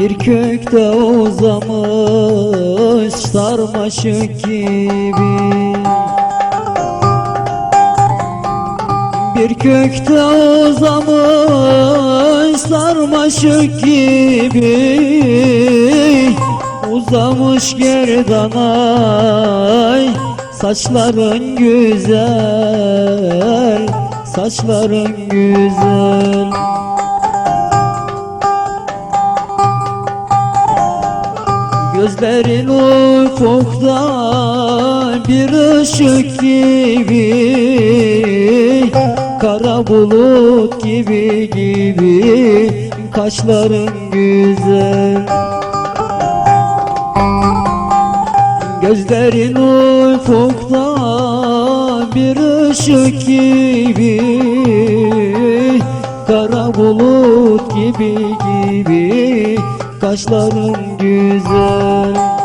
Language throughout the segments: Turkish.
Bir kökte uzamış sarmaşık gibi. Bir kökte uzamış sarmaşık gibi. Uzamış gerdanay Saçların güzel Saçların güzel Gözlerin ufukta bir ışık gibi Kara bulut gibi gibi Kaşların güzel Gözlerin ufukta bir ışık gibi Kara bulut gibi gibi Kaşların güzel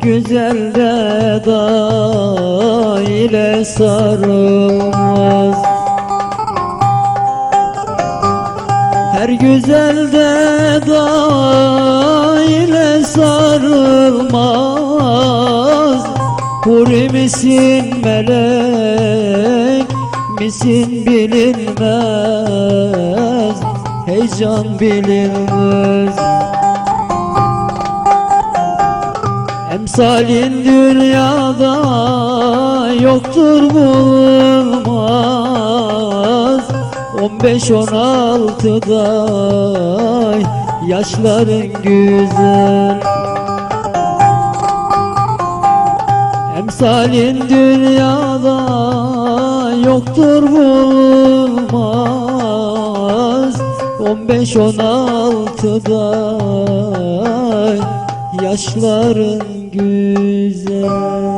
Her güzelde da ile sarılmaz. Her güzelde da ile sarılmaz. Huri misin melek misin bilinmez. Heyecan bilinmez Emsalin dünyada yoktur bulunmaz. 15-16'da yaşların güzel. Emsalin dünyada yoktur bulunmaz. 15-16'da yaşların güzel